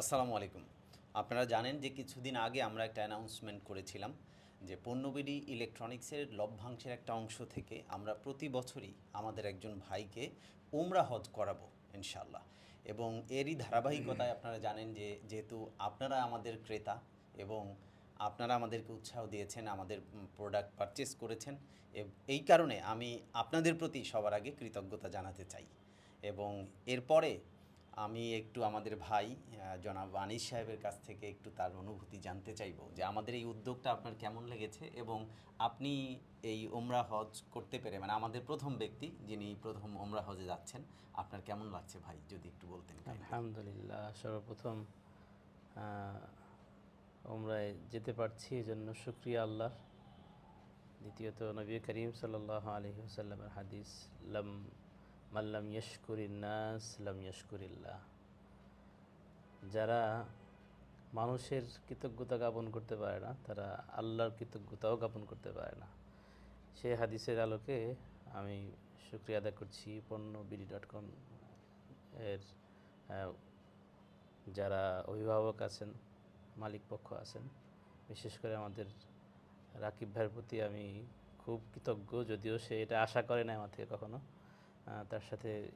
আসসালামু আলাইকুম। আপনারা জানেন যে কিছুদিন আগে আমরা একটা অ্যানাউন্সমেন্ট করেছিলাম যে পণ্যবিডি ইলেকট্রনিক্সের লভ্যাংশের একটা অংশ থেকে আমরা প্রতি বছরই আমাদের একজন ভাইকে উমরা হজ করাবো ইনশাল্লাহ এবং এরই ধারাবাহিকতায় আপনারা জানেন যে যেহেতু আপনারা আমাদের ক্রেতা এবং আপনারা আমাদেরকে উৎসাহ দিয়েছেন, আমাদের প্রোডাক্ট পারচেস করেছেন এই কারণে আমি আপনাদের প্রতি সবার আগে কৃতজ্ঞতা জানাতে চাই। এবং এরপরে আমি একটু আমাদের ভাই জনাব আনিস সাহেবের কাছ থেকে একটু তার অনুভূতি জানতে চাইব যে আমাদের এই উদ্যোগটা আপনার কেমন লেগেছে এবং আপনি এই ওমরা হজ করতে পেরে মানে আমাদের প্রথম ব্যক্তি যিনি প্রথম ওমরা হজে যাচ্ছেন, আপনার কেমন লাগছে ভাই, যদি একটু বলতেন আলহামদুলিল্লাহ, সর্বপ্রথম ওমরায় যেতে পারছি এই জন্য শুক্রিয়া আল্লাহর। দ্বিতীয়ত নবী করিম সাল্লাহ আলহি আসাল্লামের হাদিস, লাম মাল্লাম ইয়শকুরিন নাস, লাম ইয়শকুরিল্লাহ। যারা মানুষের কৃতজ্ঞতা জ্ঞাপন করতে পারে না, তারা আল্লাহর কৃতজ্ঞতাও জ্ঞাপন করতে পারে না। সেই হাদিসের আলোকে আমি শুক্রিয়া আদায় করছি পণ্য বিডি ডট কম এর যারা অভিভাবক আছেন মালিক পক্ষ আছেন, বিশেষ করে আমাদের রাকিব ভাইয়ের প্রতি আমি খুব কৃতজ্ঞ, যদিও সে এটা আশা করে না আমার থেকে কখনো। তার সাথে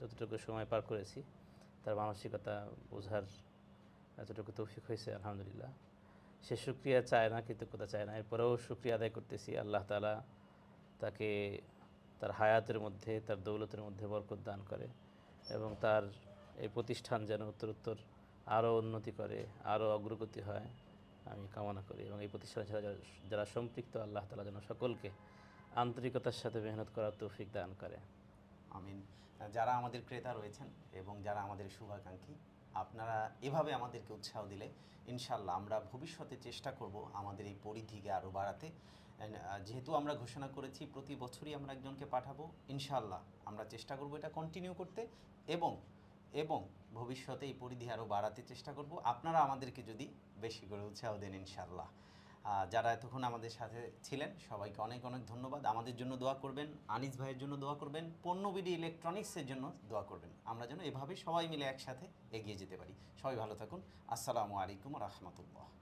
যতটুকু সময় পার করেছি, তার মানসিকতা বোঝার যতটুকু তৌফিক হয়েছে, আলহামদুলিল্লাহ। সে সুক্রিয়া চায় না, কৃতজ্ঞতা চায় না। এরপরেও সুক্রিয়া আদায় করতেছি। আল্লাহ তালা তাকে তার হায়াতের মধ্যে, তার দৌলতের মধ্যে বরকত দান করে এবং তার এই প্রতিষ্ঠান যেন উত্তরোত্তর আরও উন্নতি করে, আরও অগ্রগতি হয়, আমি কামনা করি। এবং এই প্রতিষ্ঠানের যারা- যারা সম্পৃক্ত, আল্লাহ তালা যেন সকলকে আন্তরিকতার সাথে মেহনত করার তৌফিক দান করে। আমিন। যারা আমাদের ক্রেতা রয়েছেন এবং যারা আমাদের শুভাকাঙ্ক্ষী, আপনারা এভাবে আমাদেরকে উৎসাহ দিলে ইনশাল্লাহ আমরা ভবিষ্যতে চেষ্টা করব আমাদের এই পরিধিকে আরও বাড়াতে। যেহেতু আমরা ঘোষণা করেছি প্রতি বছরই আমরা একজনকে পাঠাবো ইনশাল্লাহ আমরা চেষ্টা করব এটা কন্টিনিউ করতে এবং এবং ভবিষ্যতে এই পরিধি আরও বাড়াতে চেষ্টা করব। আপনারা আমাদেরকে যদি বেশি করে উৎসাহ দেন ইনশাল্লাহ যারা এতক্ষণ আমাদের সাথে ছিলেন, সবাইকে অনেক অনেক ধন্যবাদ। আমাদের জন্য দোয়া করবেন, আনিস ভাইয়ের জন্য দোয়া করবেন পণ্যবিডি ইলেকট্রনিক্সের জন্য দোয়া করবেন। আমরা যেন এভাবে সবাই মিলে একসাথে এগিয়ে যেতে পারি। সবাই ভালো থাকুন। আসসালামু আলাইকুম রহমতুল্লাহ।